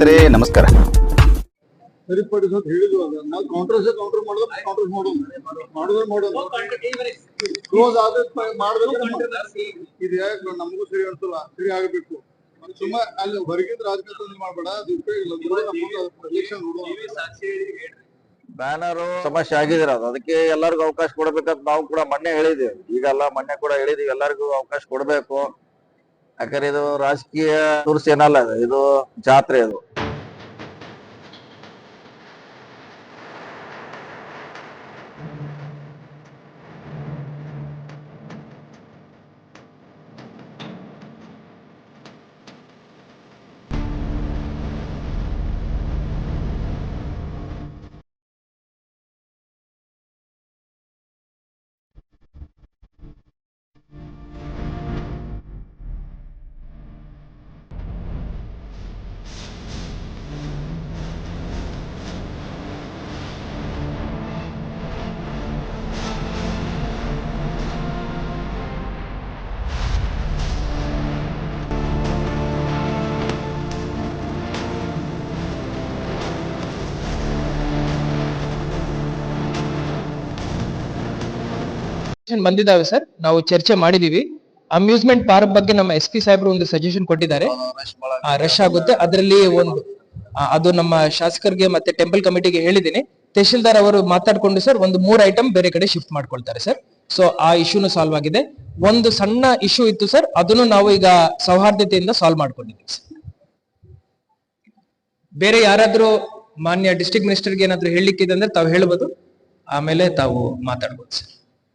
ಸ್ನೇಹಿತರೆ, ನಮಸ್ಕಾರ. ಅದ ನಮಗೂ ಸರಿ ಸರಿ ಆಗಬೇಕು ಸುಮ್ಮ ಅದು ಬ್ಯಾನರು ಸಮಸ್ಯೆ ಆಗಿದ್ರ ಅದು? ಅದಕ್ಕೆ ಎಲ್ಲರಿಗೂ ಅವಕಾಶ ಕೊಡ್ಬೇಕಂತ ನಾವು ಕೂಡ ಮೊನ್ನೆ ಹೇಳಿದೀವಿ ಈಗಲ್ಲ ಮೊನ್ನೆ ಕೂಡ ಹೇಳಿದೀವಿ ಎಲ್ಲರಿಗೂ ಅವಕಾಶ ಕೊಡ್ಬೇಕು. ಯಾಕಂದ್ರೆ ಇದು ರಾಜಕೀಯ ತುರ್ಸ್ ಏನಲ್ಲ ಇದು ಜಾತ್ರೆ ಇದು ಸಜೆಷನ್ ಬಂದಿದ್ದಾವೆ ಸರ್ ನಾವು ಚರ್ಚೆ ಮಾಡಿದೀವಿ. ಅಮ್ಯೂಸ್ಮೆಂಟ್ ಪಾರ್ಕ್ ಬಗ್ಗೆ ನಮ್ಮ ಎಸ್ ಪಿ ಸಾಹೇಬ್ರು ಒಂದು ಸಜೆಷನ್ ಕೊಟ್ಟಿದ್ದಾರೆ. ರಶ್ ಆಗುತ್ತೆ. ಅದರಲ್ಲಿ ಒಂದು ಅದು ನಮ್ಮ ಶಾಸಕರಿಗೆ ಮತ್ತೆ ಟೆಂಪಲ್ ಕಮಿಟಿಗೆ ಹೇಳಿದ್ದೀನಿ. ತಹಶೀಲ್ದಾರ್ ಅವರು ಮಾತಾಡ್ಕೊಂಡು ಸರ್ ಒಂದು ಮೂರ್ ಐಟಮ್ ಬೇರೆ ಕಡೆ ಶಿಫ್ಟ್ ಮಾಡ್ಕೊಳ್ತಾರೆ ಸರ್ ಸೊ ಆ ಇಶ್ಯೂನು ಸಾಲ್ವ್ ಆಗಿದೆ. ಒಂದು ಸಣ್ಣ ಇಶ್ಯೂ ಇತ್ತು ಸರ್ ಅದನ್ನು ನಾವು ಈಗ ಸೌಹಾರ್ದತೆಯಿಂದ ಸಾಲ್ವ್ ಮಾಡ್ಕೊಂಡಿದ್ದೀವಿ ಸರ್ ಬೇರೆ ಯಾರಾದ್ರೂ ಮಾನ್ಯ ಡಿಸ್ಟ್ರಿಕ್ಟ್ ಮಿನಿಸ್ಟರ್ಗೆ ಏನಾದ್ರು ಹೇಳಲಿಕ್ಕಿದೆ ಅಂದ್ರೆ ತಾವು ಹೇಳ್ಬೋದು. ಆಮೇಲೆ ತಾವು ಮಾತಾಡ್ಬೋದು ಸರ್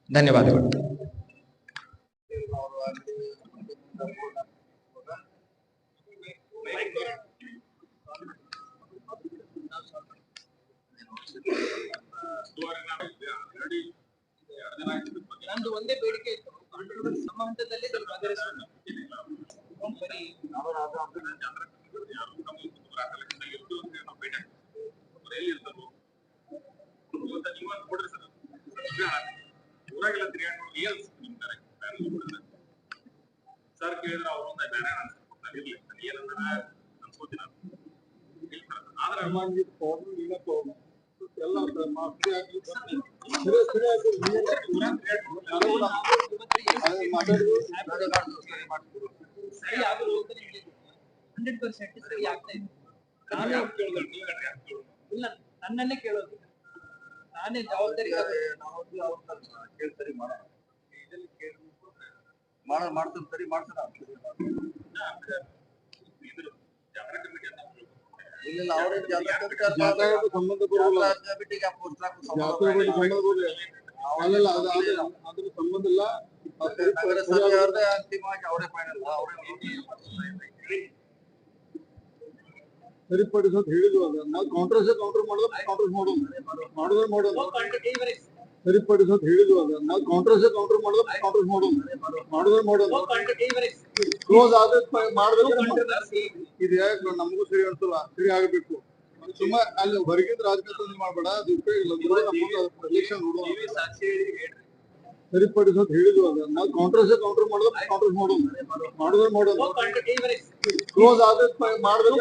ಧನ್ಯವಾದಗಳು ನಂದು ಒಂದೇ ಬೇಡಿಕೆ ಇತ್ತು ನಮ್ಮ ಹಂತದಲ್ಲಿ ಇದನ್ನು ಬಗೆಹರಿಸಬೇಕು. ಬರೀ ಸರ್ ಕೇಳಿದ್ರೆ ಅವ್ರು ಒಂದು ಬೇರೆ ಆನ್ಸರ್ ಕೊಡ್ತಾರೆ ಇರ್ಲಿ ಏನಂದ್ರೆ ಅನ್ಸ್ಕೋತೀನಿ ಸಾಮಾನ್ಯ ಪ್ರಾಬ್ಲಮ್ ಇಲ್ಲ ಪ್ರಾಬ್ಲಮ್ ಎಲ್ಲ ಮಾಫಿ ಆಗಿ ಸರಿ ಸರಿ ಹೇಳಿದ್ರು ಹಂಡ್ರೆಡ್ ಪರ್ಸೆಂಟ್ ಸರಿ ಆಗ್ತಾ ಇದೆ. ನಾನೇ ಇಲ್ಲ ನನ್ನನ್ನೇ ಕೇಳೋದು. ನಾನೇ ಜವಾಬ್ದಾರಿ ಕೇಳ್ತಾರೆ ಮಾಡ ಮಾಡ್ತಾನೆ ಸರಿ ಮಾಡ್ತಾನೆ ಇಲ್ಲ ಕಮಿಟಿ ಜಾತ್ರೆಗೂ ಜಾತ್ರೆ ಬಗ್ಗೆ ಸಂಬಂಧ ಬರೋಲ್ಲ ಅದು ಅದ್ರ ಸಂಬಂಧ ಇಲ್ಲ. ಅಂತಿಮವಾಗಿ ಅವರೇ ಫೈನಲ್ ಸರಿಪಡಿಸೋದು ಹೇಳಿದ್ವು ಅದ. ನಾವು ಕೌಂಟರ್ಸ್ ಕೌಂಟರ್ ಮಾಡೋದು ಕೌಂಟರ್ಸ್ ಮಾಡೋದು. ಮಾಡಿದ್ರೆ ಮಾಡೋದು ಸರಿಪಡಿಸೋದು ಹೇಳಿದ್ವು ಅದ. ನಾವು ಕೌಂಟರ್ಸ್ ಕೌಂಟರ್ ಮಾಡೋದು ಕೌಂಟರ್ಸ್ ಮಾಡೋದು. ಮಾಡಿದ್ರೆ ಮಾಡೋದು. ಕ್ಲೋಸ್ ಆದ ಮಾಡಬೇಕು ಇದು ಯಾಕೆ ನಮಗೂ ಸರಿ ಅನ್ಸಲ್ಲ ಸರಿ ಆಗಬೇಕು. ಸುಮ್ಮ ಅಲ್ಲಿ ಹೊರಗಿಂದ ರಾಜಕಾರಣ ಮಾಡಬೇಡ ಅದು ಉಪಯೋಗ ಎಲೆಕ್ಷನ್ ಸರಿಪಡಿಸೋದು ಹೇಳಿದ್ವು ಅದ. ನಾವು ಕೌಂಟರ್ಸ್ ಕೌಂಟರ್ ಮಾಡೋದು ಕೌಂಟರ್ಸ್ ಮಾಡೋದು. ಮಾಡಿದ್ರೆ ಮಾಡೋದು. ಕ್ಲೋಸ್ ಆದ್ರೆ ಮಾಡಬೇಕು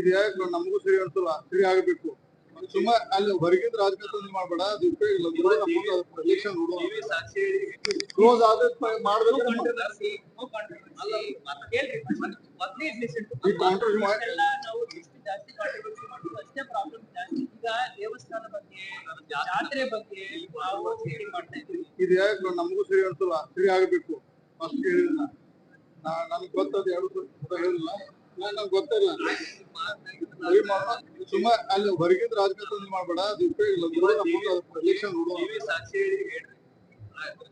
ಇದು ಯಾಕೆ ನಮಗೂ ಸರಿ ಅನ್ಸಲ್ಲ ಸರಿ ಆಗಬೇಕು. ಸುಮ್ಮ ಅಲ್ಲಿ ಹೊರಗಿಂದ ರಾಜಕಾರಣ ಮಾಡಬೇಡ ಅದು ಉಪಯೋಗ ಇಲ್ಲ. ಎಲೆಕ್ಷನ್ ಕ್ಲೋಸ್ ಆದ ಮಾಡಿದ್ರೆ ದೇವಸ್ಥಾನ ಬಗ್ಗೆ ಜಾತ್ರೆ ಬಗ್ಗೆ ಇದು ಯಾಕೆ ನಮಗೂ ಸರಿ ಅನ್ಸಲ್ಲ. ಸರಿ ಆಗಬೇಕು. ಫಸ್ಟ್ ಹೇಳಿಲ್ಲ ನನ್ಗೆ ಗೊತ್ತದ ಎರಡು ಹೇಳಿಲ್ಲ. ನಾನು ನಂಗೆ ಗೊತ್ತಿಲ್ಲ. ಸರಿ ಮಾಡೋಣ ಸುಮ್ಮ ಅಲ್ಲಿ ಹೊರಗಿಂದ ರಾಜಕಾರಣ ಮಾಡಬೇಡ ಅದು ಉಪಯೋಗ ಇಲ್ಲ ಗುರು ನಮ್ಗೆ ಎಲೆಕ್ಷನ್ ನೋಡೋಣ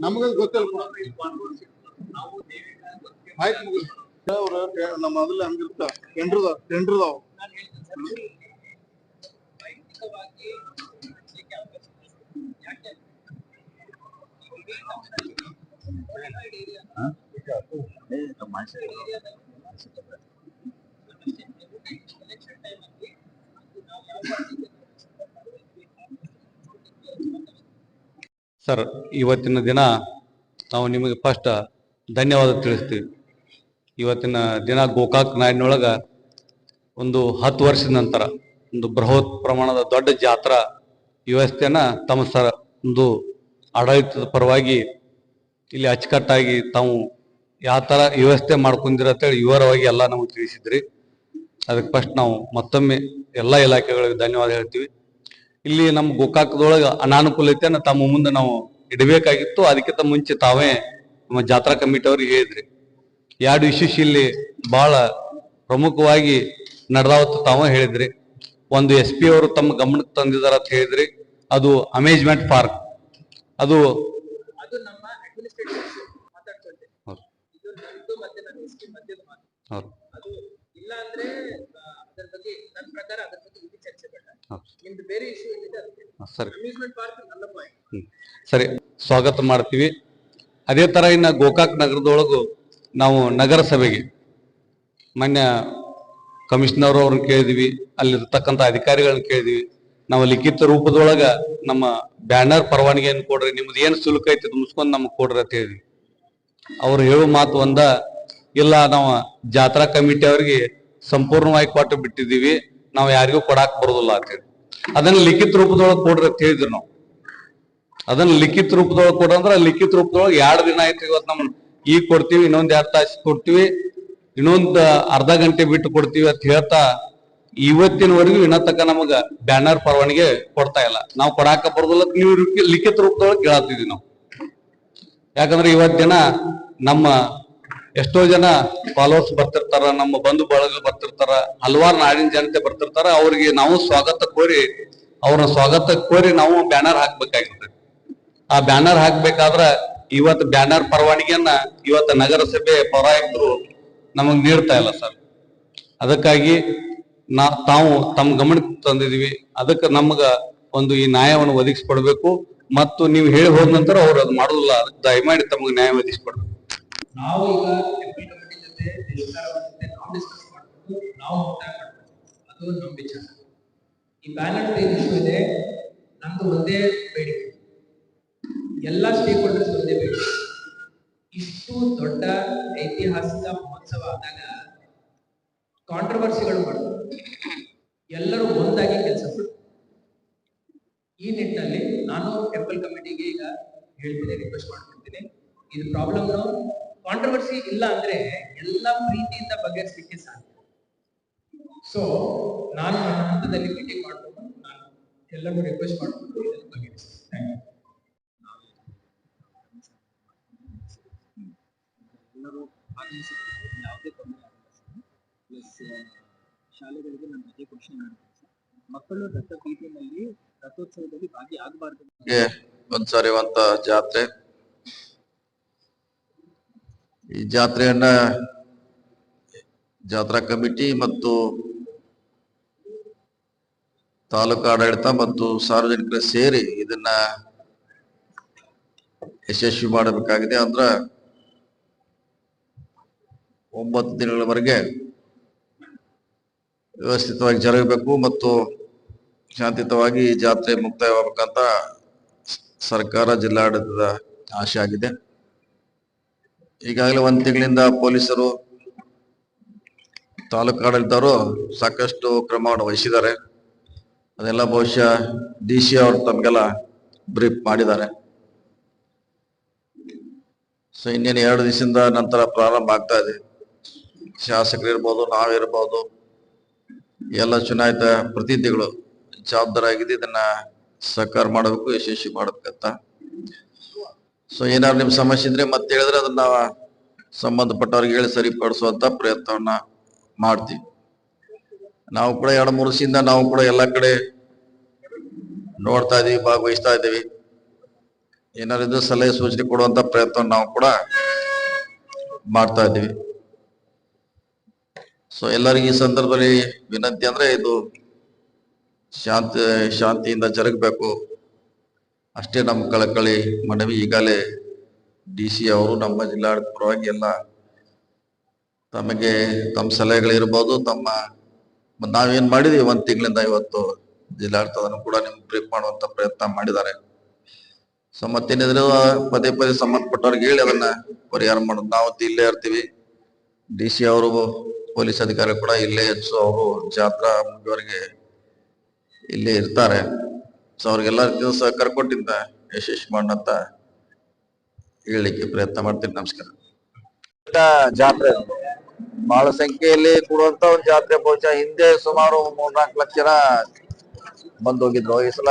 ನಮಗದು ಗೊತ್ತಿಲ್ಲ ಆಯ್ತು ಮುಗಿಸ್ ಅವ್ರ ನಮ್ಮ ಮೊದಲು ಹಂಗಿರ್ತ ಟೆಂಡ್ರದ ಟೆಂಡ್ರದಾವ್ ನಾನು ಹೇಳ್ತೀನಿ ಸರ್, ಇವತ್ತಿನ ದಿನ ನಾವು ನಿಮಗೆ ಫಸ್ಟ್ ಧನ್ಯವಾದ ತಿಳಿಸ್ತೀವಿ. ಇವತ್ತಿನ ದಿನ ಗೋಕಾಕ್ ನಾಡಿನೊಳಗ ಒಂದು ಹತ್ತು ವರ್ಷದ ನಂತರ ಒಂದು ಬೃಹತ್ ಪ್ರಮಾಣದ ದೊಡ್ಡ ಜಾತ್ರಾ ವ್ಯವಸ್ಥೆಯನ್ನ ತಮ್ಮ ಸರ ಒಂದು ಆಡಳಿತದ ಪರವಾಗಿ ಇಲ್ಲಿ ಅಚ್ಚುಕಟ್ಟಾಗಿ ತಾವು ಯಾವ ತರ ವ್ಯವಸ್ಥೆ ಮಾಡ್ಕೊಂಡಿರ ಅಂತೇಳಿ ವಿವರವಾಗಿ ಎಲ್ಲ ನಮಗೆ ತಿಳಿಸಿದ್ರಿ. ಅದಕ್ಕೆ ಫಸ್ಟ್ ನಾವು ಮತ್ತೊಮ್ಮೆ ಎಲ್ಲ ಇಲಾಖೆಗಳಿಗೆ ಧನ್ಯವಾದ ಹೇಳ್ತೀವಿ. ಇಲ್ಲಿ ನಮ್ಮ ಗೋಕಾಕದೊಳಗೆ ಅನಾನುಕೂಲತೆಯನ್ನು ತಮ್ಮ ಮುಂದೆ ನಾವು ಇಡಬೇಕಾಗಿತ್ತು. ಅದಕ್ಕಿಂತ ಮುಂಚೆ ತಾವೇ ನಮ್ಮ ಜಾತ್ರಾ ಕಮಿಟಿ ಅವ್ರಿಗೆ ಹೇಳಿದ್ರಿ. ಎರಡು ವಿಶೇಷ ಇಲ್ಲಿ ಬಹಳ ಪ್ರಮುಖವಾಗಿ ನಡೆದಾವತ್ತು ತಾವೇ ಹೇಳಿದ್ರಿ. ಒಂದು ಎಸ್ ಪಿ ಅವರು ತಮ್ಮ ಗಮನಕ್ಕೆ ತಂದಿದಾರ ಅಂತ ಹೇಳಿದ್ರಿ. ಅದು ಅಮೇಜ್ಮೆಂಟ್ ಪಾರ್ಕ್. ಅದು ನಮ್ಮ ಅಡ್ಮಿನಿಸ್ಟ್ರೇಟಿವ್ ಮಾತಾಡ್ಕೊಂಡೆ ಹೌದು. ಇದು ನಂದು ಮತ್ತೆ ನನ್ನ ಎಸ್ ಮಧ್ಯದ ಮಾತು ಹೌದು. ಅದು ಇಲ್ಲ ಅಂದ್ರೆ ಅದರ ಬಗ್ಗೆ ನನ್ನ ಪ್ರಕಾರ ಅದರ ಬಗ್ಗೆ ಇಲ್ಲಿ ಚರ್ಚೆ ಬೇಡ. ನಿಮ್ದು ಬೇರೆ ಇಶ್ಯೂ ಏನಿದೆ ಸರಿ. ಅಮ್ಯೂಸ್ಮೆಂಟ್ ಪಾರ್ಕ್ ನನ್ನ ಪಾಯಿಂಟ್ ಸರಿ ಸ್ವಾಗತ ಮಾಡ್ತೀವಿ. ಅದೇ ತರ ಇನ್ನ ಗೋಕಾಕ್ ನಗರದೊಳಗು ನಾವು ನಗರಸಭೆಗೆ ಮಾನ್ಯ ಕಮಿಷನರ್ ಅವ್ರನ್ನ ಕೇಳಿದ್ವಿ. ಅಲ್ಲಿರ್ತಕ್ಕಂಥ ಅಧಿಕಾರಿಗಳನ್ನ ಕೇಳಿದ್ವಿ. ನಾವು ಲಿಖಿತ ರೂಪದೊಳಗ ನಮ್ಮ ಬ್ಯಾನರ್ ಪರವಾನಗಿಯನ್ನು ಕೊಡ್ರಿ. ನಿಮ್ದು ಏನು ಶುಲ್ಕ ಐತಿ ತುಂಬಿಸ್ಕೊಂಡು ನಮ್ಗೆ ಕೊಡ್ರಿ ಅಂತ ಹೇಳಿದ್ವಿ. ಅವ್ರು ಹೇಳೋ ಮಾತು ಒಂದ ಇಲ್ಲ ನಾವು ಜಾತ್ರಾ ಕಮಿಟಿ ಅವ್ರಿಗೆ ಸಂಪೂರ್ಣವಾಗಿ ಕೊಟ್ಟು ಬಿಟ್ಟಿದ್ದೀವಿ. ನಾವು ಯಾರಿಗೂ ಕೊಡಾಕ್ ಬರೋದಿಲ್ಲ ಅಂತ ಹೇಳಿ ಅದನ್ನ ಲಿಖಿತ ರೂಪದೊಳಗೆ ಕೊಡ್ರಿ ಅಂತ ಹೇಳಿದ್ರು ನಾವು. ಅದನ್ನ ಲಿಖಿತ ರೂಪದೊಳಗೆ ಕೊಡ ಅಂದ್ರೆ ಲಿಖಿತ ರೂಪದೊಳಗೆ ಎರಡು ದಿನ ಆಯ್ತು ಇವತ್ತು ನಮ್ ಈಗ ಕೊಡ್ತೀವಿ, ಇನ್ನೊಂದ್ ಎರಡು ತಾಸು ಕೊಡ್ತೀವಿ, ಇನ್ನೊಂದ್ ಅರ್ಧ ಗಂಟೆ ಬಿಟ್ಟು ಕೊಡ್ತೀವಿ ಅಂತ ಹೇಳ್ತಾ ಇವತ್ತಿನವರೆಗೂ ಇನ್ನ ತನಕ ನಮಗ ಬ್ಯಾನರ್ ಪರವಾನಿಗೆ ಕೊಡ್ತಾ ಇಲ್ಲ. ನಾವು ಕೊಡಾಕ ಬರೋದಿಲ್ಲ ನೀವು ಲಿಖಿ- ಲಿಖಿತ ರೂಪದೊಳಗೆ ಕೇಳತ್ತಿದ್ವಿ ನಾವು. ಯಾಕಂದ್ರೆ ಇವತ್ತಿನ ನಮ್ಮ ಎಷ್ಟೋ ಜನ ಫಾಲೋವರ್ಸ್ ಬರ್ತಿರ್ತಾರ, ನಮ್ಮ ಬಂಧು ಬಳಗ ಬರ್ತಿರ್ತಾರ, ಹಲವಾರು ನಾಡಿನ ಜನತೆ ಬರ್ತಿರ್ತಾರ, ಅವ್ರಿಗೆ ನಾವು ಸ್ವಾಗತ ಕೋರಿ, ಅವ್ರ ಸ್ವಾಗತ ಕೋರಿ ನಾವು ಬ್ಯಾನರ್ ಹಾಕ್ಬೇಕಾಗಿರ್ತದೆ ಆ ಬ್ಯಾನರ್ ಹಾಕ್ಬೇಕಾದ್ರ ಇವತ್ತು ಬ್ಯಾನರ್ ಪರವಾನಿಗೆಯನ್ನ ಇವತ್ತು ನಗರಸಭೆ ಪೌರಾಯುಕ್ತರು ನಮಗ್ ನೀಡ್ತಾ ಇಲ್ಲ ಸರ್. ಅದಕ್ಕಾಗಿ ನಾ, ತಾವು ತಮ್ಮ ಗಮನಕ್ಕೆ ತಂದಿದೀವಿ. ಅದಕ್ಕೆ ನಮ್ಗ ಒಂದು ಈ ನ್ಯಾಯವನ್ನು ಒದಗಿಸ್ಕೊಡ್ಬೇಕು. ಮತ್ತು ನೀವು ಹೇಳಿ ಹೋದ ನಂತರ ಅವ್ರು ಅದು ಮಾಡೋದಿಲ್ಲ. ಅದಕ್ಕೆ ದಯಮಾಡಿ ತಮಗೆ ನ್ಯಾಯ ಒದಗಿಸ್ಕೊಡ್ಬೇಕು. ನಾವು ಈಗ ಟೆಂಪಲ್ ಕಮಿಟಿ ಜೊತೆ ಜೊತೆ ನಾವು ಡಿಸ್ಕಸ್ ಮಾಡ್ಕೊಂಡು ನಾವು ಮುಕ್ತಾಯ ಮಾಡ್ಬೇಕು ಅದು ನಮ್ಮ ವಿಚಾರ ಈ ಬ್ಯಾಲೆನ್ಸ್ ಏನು ಇಶ್ಯೂ ಇದೆ. ನಂದು ಒಂದೇ ಬೇಡಿಕೆ. ಎಲ್ಲ ಸ್ಟೇಕ್ ಹೋಲ್ಡರ್ಸ್ ಒಂದೇ ಬೇಡಿಕೆ. ಇಷ್ಟು ದೊಡ್ಡ ಐತಿಹಾಸಿಕ ಮಹೋತ್ಸವ ಆದಾಗ ಕಾಂಟ್ರವರ್ಸಿಗಳು ಮಾಡ್ತಾರೆ ಎಲ್ಲರೂ ಒಂದಾಗಿ ಕೆಲಸ ಮಾಡ್ತಾರೆ ಈ ನಿಟ್ಟಿನಲ್ಲಿ ನಾನು ಟೆಂಪಲ್ ಕಮಿಟಿಗೆ ಈಗ ಹೇಳ್ತೀನಿ ರಿಕ್ವೆಸ್ಟ್ ಮಾಡ್ಕೊಳ್ತೀನಿ ಇದು ಪ್ರಾಬ್ಲಮ್ ಕಾಂಟ್ರವರ್ಸಿ ಇಲ್ಲ ಅಂದ್ರೆ ಎಲ್ಲ ಪ್ರೀತಿಯಿಂದ ಬಗೆಹರಿಸಲಿಕ್ಕೆ ಸಾಧ್ಯ. ಸೊ ನಾನು ನನ್ನ ಹಂತದಲ್ಲಿ ಭೇಟಿ ಮಾಡ್ಕೊಂಡು ನಾನು ಎಲ್ಲರಿಗೂ ರಿಕ್ವೆಸ್ಟ್ ಮಾಡ್ಕೊಂಡು ಇದನ್ನು ಬಗೆಹರಿಸ್ತೀನಿ. ಎಲ್ಲರೂ ಯಾವುದೇ ತೊಂದರೆ ಆಗಿಲ್ಲ ಪ್ಲಸ್ ಶಾಲೆಗಳಿಗೆ ನಾನು ಅದೇ ಕ್ವಶನ್ ಮಾಡಿದ್ದೀನಿ ಸರ್. ಮಕ್ಕಳು ರಥ ಬೀದಿನಲ್ಲಿ ರಥೋತ್ಸವದಲ್ಲಿ ಭಾಗಿಯಾಗಬಾರ್ದು ಆಗಬಾರ್ದು ಒಂದ್ಸರಿ ಜಾತ್ರೆ ಈ ಜಾತ್ರೆಯನ್ನ ಜಾತ್ರಾ ಕಮಿಟಿ ಮತ್ತು ತಾಲೂಕು ಆಡಳಿತ ಮತ್ತು ಸಾರ್ವಜನಿಕರು ಸೇರಿ ಇದನ್ನ ಯಶಸ್ವಿ ಮಾಡಬೇಕಾಗಿದೆ. ಅಂದ್ರ ಒಂಬತ್ತು ದಿನಗಳವರೆಗೆ ವ್ಯವಸ್ಥಿತವಾಗಿ ಜರುಗಬೇಕು ಮತ್ತು ಶಾಂತಿಯುತವಾಗಿ ಜಾತ್ರೆ ಮುಕ್ತಾಯವಾಗಬೇಕಂತ ಸರ್ಕಾರ ಜಿಲ್ಲಾಡಳಿತದ ಆಶೆ ಆಗಿದೆ. ಈಗಾಗಲೇ ಒಂದು ತಿಂಗಳಿಂದ ಪೊಲೀಸರು ತಾಲೂಕು ಆಡಳಿತವರು ಸಾಕಷ್ಟು ಕ್ರಮವನ್ನು ವಹಿಸಿದ್ದಾರೆ. ಅದೆಲ್ಲ ಬಹುಶಃ ಡಿ ಸಿ ಅವರು ತಮಗೆಲ್ಲ ಬ್ರೀಫ್ ಮಾಡಿದ್ದಾರೆ. ಸೊ ಇನ್ನೇನು ಎರಡು ದಿವಸದಿಂದ ನಂತರ ಪ್ರಾರಂಭ ಆಗ್ತಾ ಇದೆ. ಶಾಸಕರು ಇರ್ಬೋದು ನಾವಿರ್ಬೋದು, ಎಲ್ಲ ಚುನಾಯಿತ ಪ್ರತಿನಿಧಿಗಳು ಜವಾಬ್ದಾರಾಗಿದೆ ಇದನ್ನ ಸಹಕಾರ ಮಾಡಬೇಕು, ಯಶಸ್ವಿ ಮಾಡ್ಬೇಕಂತ. ಸೊ ಏನಾದ್ರು ನಿಮ್ ಸಮಸ್ಯೆ ಇದ್ರೆ ಮತ್ತೆ ಹೇಳಿದ್ರೆ ಅದನ್ನ ಸಂಬಂಧಪಟ್ಟವ್ರಿಗೆ ಹೇಳಿ ಸರಿಪಡಿಸುವಂತ ಪ್ರಯತ್ನವನ್ನ ಮಾಡ್ತೀವಿ. ನಾವು ಕೂಡ ಎರಡು ಮೂರು ವರ್ಷದಿಂದ ನಾವು ಕೂಡ ಎಲ್ಲ ಕಡೆ ನೋಡ್ತಾ ಇದೀವಿ, ಭಾಗವಹಿಸ್ತಾ ಇದ್ದೀವಿ ಏನಾದ್ರು ಸಲಹೆ ಸೂಚನೆ ಕೊಡುವಂತ ಪ್ರಯತ್ನ ನಾವು ಕೂಡ ಮಾಡ್ತಾ ಇದ್ದೀವಿ ಸೊ ಎಲ್ಲರಿಗೂ ಈ ಸಂದರ್ಭದಲ್ಲಿ ವಿನಂತಿ ಅಂದ್ರೆ ಇದು ಶಾಂತಿ, ಶಾಂತಿಯಿಂದ ಜರುಗಬೇಕು. ಅಷ್ಟೇ ನಮ್ಮ ಕಳಕಳಿ ಮನವಿ ಈಗಾಗಲೇ ಡಿ ಸಿ ಅವರು ನಮ್ಮ ಜಿಲ್ಲಾಡಳಿತ ಪರವಾಗಿ ಎಲ್ಲ ತಮಗೆ ತಮ್ಮ ಸಲಹೆಗಳಿರ್ಬೋದು, ತಮ್ಮ ನಾವೇನು ಮಾಡಿದೀವಿ ಒಂದು ತಿಂಗಳಿಂದ ಇವತ್ತು ಜಿಲ್ಲಾಡಳಿತದನ್ನು ಕೂಡ ನಿಮ್ಗೆ ಬ್ರೀಫ್ ಮಾಡುವಂಥ ಪ್ರಯತ್ನ ಮಾಡಿದ್ದಾರೆ. ಸೊ ಮತ್ತೇನಿದ್ರು ಪದೇ ಪದೇ ಸಂಬಂಧಪಟ್ಟವ್ರಿಗೆ ಹೇಳಿ ಅದನ್ನ ಪರಿಹಾರ ಮಾಡೋದು. ನಾವು ಇಲ್ಲೇ ಇರ್ತೀವಿ. ಡಿ ಸಿ ಅವರು, ಪೊಲೀಸ್ ಅಧಿಕಾರಿ ಕೂಡ ಇಲ್ಲೇ ಹೆಚ್ಚು ಅವರು ಜಾತ್ರಾ ಮುಗಿಯವರಿಗೆ ಇಲ್ಲೇ ಇರ್ತಾರೆ. ಸೊ ಅವ್ರಿಗೆಲ್ಲರಿಗೂ ಸಹಕಾರ ಕೊಟ್ಟಿದ್ದ ಯಶಸ್ ಮಾಡಂತ ಹೇಳಲಿಕ್ಕೆ ಪ್ರಯತ್ನ ಮಾಡ್ತೀನಿ. ನಮಸ್ಕಾರ. ಜಾತ್ರೆ ಬಹಳ ಸಂಖ್ಯೆಯಲ್ಲಿ ಕೂಡುವಂತ ಒಂದು ಜಾತ್ರೆ. ಬಹುಶಃ ಹಿಂದೆ ಸುಮಾರು ಮೂರ್ನಾಲ್ಕು ಲಕ್ಷ ಜನ ಬಂದೋಗಿದ್ರು ಈ ಸಲ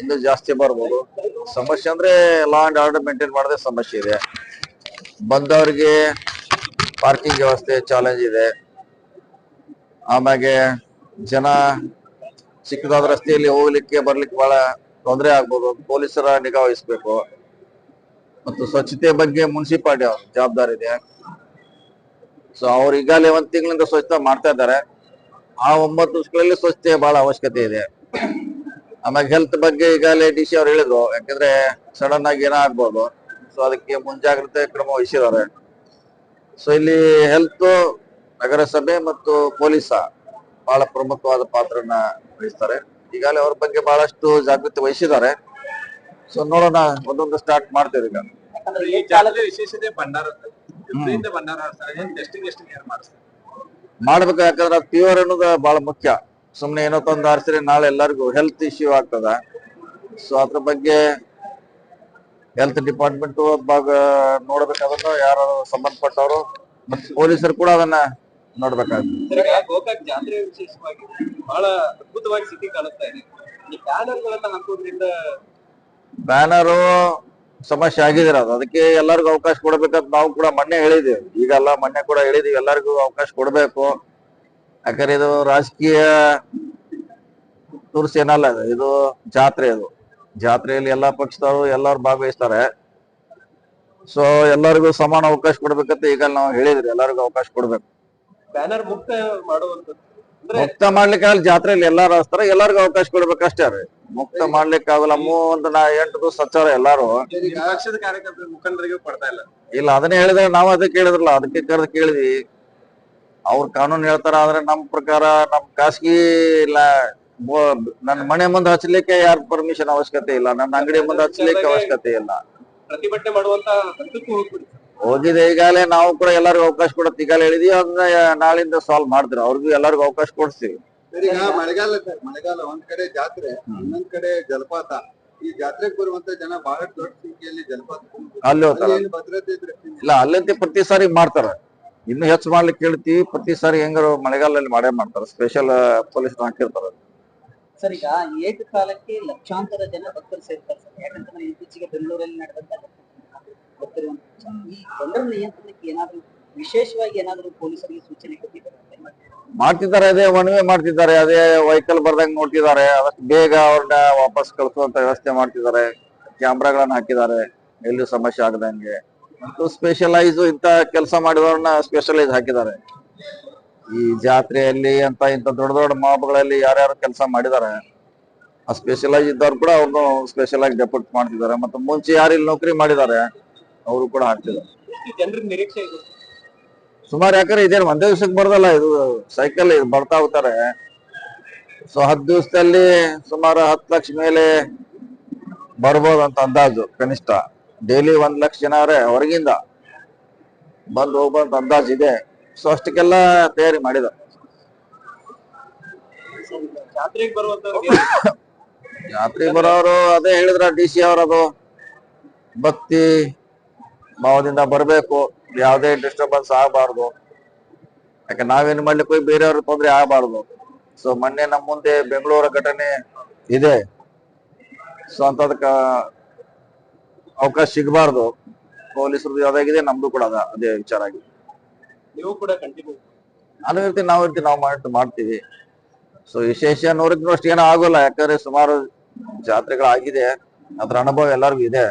ಇನ್ನು ಜಾಸ್ತಿ ಬರ್ಬೋದು. ಸಮಸ್ಯೆ ಅಂದ್ರೆ ಲಾ ಅಂಡ್ ಆರ್ಡರ್ ಮೇಂಟೈನ್ ಮಾಡದೆ ಸಮಸ್ಯೆ ಇದೆ. ಬಂದವರಿಗೆ ಪಾರ್ಕಿಂಗ್ ವ್ಯವಸ್ಥೆ ಚಾಲೆಂಜ್ ಇದೆ. ಆಮ್ಯಾಗೆ ಜನ ಚಿಕ್ಕದಾದ ರಸ್ತೆಯಲ್ಲಿ ಹೋಗ್ಲಿಕ್ಕೆ, ಬರ್ಲಿಕ್ಕೆ ಬಹಳ ತೊಂದರೆ ಆಗ್ಬೋದು. ಪೊಲೀಸರ ನಿಗಾ ವಹಿಸ್ಬೇಕು ಮತ್ತು ಸ್ವಚ್ಛತೆ ಬಗ್ಗೆ ಮುನ್ಸಿಪಾಲಿಟಿ ಅವ್ರ ಜವಾಬ್ದಾರಿ ಇದೆ. ಸೊ ಅವ್ರು ಈಗಾಗಲೇ ಒಂದ್ ತಿಂಗಳಿಂದ ಸ್ವಚ್ಛತೆ ಮಾಡ್ತಾ ಇದ್ದಾರೆ. ಆ ಒಂಬತ್ತು ವರ್ಷಗಳಲ್ಲಿ ಸ್ವಚ್ಛತೆ ಬಹಳ ಅವಶ್ಯಕತೆ ಇದೆ. ಆಮೇಲೆ ಹೆಲ್ತ್ ಬಗ್ಗೆ ಈಗಾಗಲೇ ಡಿ ಸಿ ಅವ್ರು ಹೇಳಿದ್ರು. ಯಾಕಂದ್ರೆ ಸಡನ್ ಆಗಿ ಏನೋ ಆಗ್ಬೋದು. ಸೊ ಅದಕ್ಕೆ ಮುಂಜಾಗ್ರತೆ ಕ್ರಮ ವಹಿಸಿದ್ದಾರೆ. ಸೊ ಇಲ್ಲಿ ಹೆಲ್ತ್ ನಗರಸಭೆ ಮತ್ತು ಪೊಲೀಸ ಬಹಳ ಪ್ರಮುಖವಾದ ಪಾತ್ರನ ವಹಿಸ್ತಾರೆ ಈಗಾಗಲೇ ಅವ್ರ ಬಗ್ಗೆ ಬಹಳಷ್ಟು ಜಾಗೃತಿ ವಹಿಸಿದ್ದಾರೆ. ಸೊ ನೋಡೋಣ ಒಂದೊಂದು ಸ್ಟಾರ್ಟ್ ಮಾಡ್ತೇವೆ ಈಗ. ಈ ವಿಶೇಷತೆ ಭಂಡಾರ ಭಂಡಾರ ಟೆಸ್ಟಿಂಗ್ ಎಷ್ಟು ಯಾರು ಮಾಡಿಸ್ತಾರೆ ಮಾಡ್ಬೇಕು ಯಾಕಂದ್ರೆ ಪ್ಯೂರ್ ಅನ್ನೋದು ಬಹಳ ಮುಖ್ಯ. ಸುಮ್ನೆ ಏನೋ ತಂದು ಆರಿಸಿದ್ರೆ ನಾಳೆ ಎಲ್ಲರಿಗೂ ಹೆಲ್ತ್ ಇಶ್ಯೂ ಆಗ್ತದ. ಸೊ ಅದ್ರ ಬಗ್ಗೆ ಹೆಲ್ತ್ ಡಿಪಾರ್ಟ್ಮೆಂಟ್ ಭಾಗ ಅದನ್ನ ಯಾರು ಸಂಬಂಧಪಟ್ಟವರು. ಮತ್ತೆ ಪೊಲೀಸರು ಕೂಡ ಅದನ್ನ ನೋಡ್ಬೇಕಾಗ್ತದೆ ಗೋಕಾಕ್ ಜಾತ್ರೆ ವಿಶೇಷವಾಗಿ ಬಹಳ ಅದ್ಭುತವಾಗಿ ಸಿಟಿ ಇದೆ. ಈ ಹಾಕೋದ್ರಿಂದ ಬ್ಯಾನರು ಸಮಸ್ಯೆ ಆಗಿದಿರ ಅದು. ಅದಕ್ಕೆ ಎಲ್ಲರಿಗೂ ಅವಕಾಶ ಕೊಡ್ಬೇಕಂತ ನಾವು ಕೂಡ ಮೊನ್ನೆ ಹೇಳಿದೀವಿ. ಈಗಲ್ಲ ಮೊನ್ನೆ ಕೂಡ ಹೇಳಿದೀವಿ ಎಲ್ಲರಿಗೂ ಅವಕಾಶ ಕೊಡಬೇಕು. ಯಾಕಂದ್ರೆ ಇದು ರಾಜಕೀಯ ಟೂರ್ಸ್ ಏನಲ್ಲ ಇದು ಇದು ಜಾತ್ರೆ ಅದು. ಜಾತ್ರೆಯಲ್ಲಿ ಎಲ್ಲಾ ಪಕ್ಷದವರು ಎಲ್ಲರೂ ಭಾಗವಹಿಸ್ತಾರೆ. ಸೊ ಎಲ್ಲರಿಗೂ ಸಮಾನ ಅವಕಾಶ ಕೊಡ್ಬೇಕಂತ ಈಗ ನಾವು ಹೇಳಿದ್ರಿ. ಎಲ್ಲರಿಗೂ ಅವಕಾಶ ಕೊಡ್ಬೇಕು. ಬ್ಯಾನರ್ ಮುಕ್ತ ಮಾಡುವಂತದ್ದು ಮುಕ್ತ ಮಾಡ್ಲಿಕ್ಕೆ ಆಗಲ್ಲ ಜಾತ್ರೆಯಲ್ಲಿ ಎಲ್ಲಾರು ಹಚ್ತಾರ ಎಲ್ಲರಿಗೂ ಅವಕಾಶ ಕೊಡ್ಬೇಕಷ್ಟೇ ರೀ. ಮುಕ್ತ ಮಾಡ್ಲಿಕ್ಕೆ ಆಗಲ್ಲ ಒಂದು ನಾ ಎಂಟು ದಿವಸ ಹಚ್ಚಾರ ಎಲ್ಲಾರು ಪಕ್ಷದ ಕಾರ್ಯಕರ್ತರ ಮುಖಂಡರಿಗೂ ಕೊಡ್ತಾ ಇಲ್ಲ. ಇಲ್ಲ ಅದನ್ನೇ ಹೇಳಿದ್ರೆ ನಾವು ಅದಕ್ಕೆ ಹೇಳಿದ್ರಲ್ಲ ಅದಕ್ಕೆ ಕರೆದು ಕೇಳಿದ್ವಿ. ಅವ್ರ ಕಾನೂನು ಹೇಳ್ತಾರ ಆದ್ರೆ ನಮ್ ಪ್ರಕಾರ ನಮ್ ಖಾಸಗಿ ಇಲ್ಲ ನನ್ನ ಮನೆ ಮುಂದೆ ಹಚ್ಚಲಿಕ್ಕೆ ಯಾರ ಪರ್ಮಿಷನ್ ಅವಶ್ಯಕತೆ ಇಲ್ಲ ನನ್ನ ಅಂಗಡಿ ಮುಂದೆ ಹಚ್ಚಲಿಕ್ಕೆ ಅವಶ್ಯಕತೆ ಇಲ್ಲ. ಪ್ರತಿಭಟನೆ ಮಾಡುವಂತ ಹೋಗಿದೆ ಈಗಾಗಲೇ ನಾವು ಕೂಡ ಎಲ್ಲರಿಗೂ ಅವಕಾಶ ಕೊಡತ್ತೆ ಈಗಾಗಲೇ ಹೇಳಿದೀವಿ. ಅದನ್ನ ನಾಳಿಂದ ಸಾಲ್ವ್ ಮಾಡಿದ್ರು ಅವ್ರಿಗೂ ಎಲ್ಲರಿಗೂ ಅವಕಾಶ ಕೊಡ್ತೀವಿ ಈಗ ಮಳೆಗಾಲ ಮಳೆಗಾಲ ಒಂದ್ ಕಡೆ ಜಾತ್ರೆ ಇನ್ನೊಂದ್ ಕಡೆ ಜಲಪಾತ. ಈ ಜಾತ್ರೆಗೆ ಬರುವಂತ ಜನ ಬಹಳ ದೊಡ್ಡ ಸಂಖ್ಯೆಯಲ್ಲಿ ಜಲಪಾತ ಅಲ್ಲಿ ಹೋಗ್ತಾರೆ. ಭದ್ರತೆ ಇಲ್ಲ ಅಲ್ಲಂತೆ ಪ್ರತಿ ಸಾರಿ ಮಾಡ್ತಾರ. ಇನ್ನು ಹೆಚ್ಚು ಮಾಡ್ಲಿಕ್ಕೆ ಹೇಳ್ತೀವಿ ಪ್ರತಿ ಸಾರಿ ಹೆಂಗಾರು ಮಳೆಗಾಲದಲ್ಲಿ ಮಾಡೇ ಮಾಡ್ತಾರ. Special police ಹಾಕಿರ್ತಾರ. ಸರ್ ಈಗ ಏಕಕಾಲಕ್ಕೆ ಲಕ್ಷಾಂತರ ಜನ ಭಕ್ತರು ಸೇರ್ತಾರೆ ಸರ್. ಯಾಕಂತಂದ್ರೆ ಇತ್ತೀಚೆಗೆ ಬೆಂಗಳೂರಲ್ಲಿ ನಡೆದಂತ ಮಾಡ್ತಿದ್ದಾರೆ, ಅದೇ ಒನ್ ವೇ ಮಾಡ್ತಿದ್ದಾರೆ, ಅದೇ ವೆಹಿಕಲ್ ಬರ್ದಂಗ್ ನೋಡ್ತಿದ್ದಾರೆ. ಅದಷ್ಟು ಬೇಗ ಅವ್ರನ್ನ ವಾಪಸ್ ಕಳಿಸುವಂತ ವ್ಯವಸ್ಥೆ ಮಾಡ್ತಿದ್ದಾರೆ. ಕ್ಯಾಮ್ರಾಗಳನ್ನ ಹಾಕಿದ್ದಾರೆ. ಎಲ್ಲೂ ಸಮಸ್ಯೆ ಆಗದಂಗೆ. ಮತ್ತು ಸ್ಪೆಷಲೈಸ್ ಇಂತ ಕೆಲಸ ಮಾಡಿದವ್ರನ್ನ ಸ್ಪೆಷಲೈಸ್ ಹಾಕಿದ್ದಾರೆ. ಈ ಜಾತ್ರೆಯಲ್ಲಿ ಅಂತ ಇಂತ ದೊಡ್ಡ ದೊಡ್ಡ ಮಾಬ್ಗಳಲ್ಲಿ ಯಾರ್ಯಾರು ಕೆಲಸ ಮಾಡಿದ್ದಾರೆ, ಆ ಸ್ಪೆಷಲೈಸ್ ಇದ್ದವ್ರು ಕೂಡ ಅವ್ರನ್ನು ಸ್ಪೆಷಲ್ ಆಗಿ ಡೆಪೋಟ್ ಮಾಡ್ತಿದ್ದಾರೆ. ಮತ್ತು ಮುಂಚೆ ಯಾರು ಇಲ್ಲಿ ನೌಕರಿ ಮಾಡಿದ್ದಾರೆ ಅವರು ಕೂಡ ಹಾಕ್ತಿದ್ದಾರೆ ಜನರ ನಿರೀಕ್ಷೆ ಇದೆ? ಸುಮಾರು ಯಾಕಂದ್ರೆ ಇದೇನು ಒಂದೇ ದಿವಸಕ್ಕೆ ಬರ್ದಲ್ಲ ಇದು ಸೈಕಲ್ ಇದು ಬರ್ತಾ ಹೋಗ್ತಾರೆ. ಸೊ ಹತ್ತು ದಿವಸದಲ್ಲಿ ಸುಮಾರು ಹತ್ತು ಲಕ್ಷ ಮೇಲೆ ಬರ್ಬೋದು ಅಂತ ಅಂದಾಜು ಕನಿಷ್ಠ. ಡೈಲಿ ಒಂದ್ ಲಕ್ಷ ಜನ ಹೊರಗಿಂದ ಬಂದು ಹೋಗ್ಬಂತ ಅಂದಾಜು ಇದೆ. ಸೊ ಅಷ್ಟಕ್ಕೆಲ್ಲ ತಯಾರಿ ಮಾಡಿದ ಜಾತ್ರೆಗೆ ಜಾತ್ರೆ ಬರೋರು ಅದೇ ಹೇಳಿದ್ರ ಡಿ ಸಿ ಅವರದು. ಭಕ್ತಿ ಭಾವದಿಂದ ಬರಬೇಕು ಯಾವುದೇ ಡಿಸ್ಟರ್ಬೆನ್ಸ್ ಆಗಬಾರ್ದು. ಯಾಕೆ ನಾವೇನ್ ಮಾಡ್ಲಿಕ್ಕೆ ಹೋಗಿ ಬೇರೆಯವ್ರ ತೊಂದರೆ ಆಗಬಾರ್ದು. ಸೊ ಮೊನ್ನೆ ನಮ್ಮ ಮುಂದೆ ಬೆಂಗಳೂರ ಘಟನೆ ಇದೆ. ಸೊ ಅಂತದಕ್ಕ ಅವಕಾಶ ಸಿಗಬಾರ್ದು. ಪೊಲೀಸರದು ಯಾವ್ದಾಗಿದೆ ನಮ್ದು ಕೂಡ ಅದ ಅದೇ ವಿಚಾರ ಆಗಿದೆ. ನೀವು ಕೂಡ ಕಂಟಿನ್ಯೂ ನಾನು ಇರ್ತೀನಿ ನಾವು ಇರ್ತೀವಿ ನಾವು ಮಾಡಿ ಮಾಡ್ತೀವಿ. ಸೊ ವಿಶೇಷ ನೋಡಿದ್ರು ಅಷ್ಟು ಏನೋ ಆಗೋಲ್ಲ ಯಾಕಂದ್ರೆ ಸುಮಾರು ಜಾತ್ರೆಗಳಾಗಿದೆ. ಅದ್ರ ಅನುಭವ ಎಲ್ಲರಿಗೂ ಇದೆ.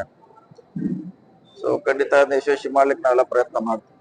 ಸೊ ಖಂಡಿತ ಅದನ್ನ ಯಶಸ್ವಿ ಮಾಡ್ಲಿಕ್ಕೆ ನಾವೆಲ್ಲ ಪ್ರಯತ್ನ ಮಾಡ್ತೀವಿ.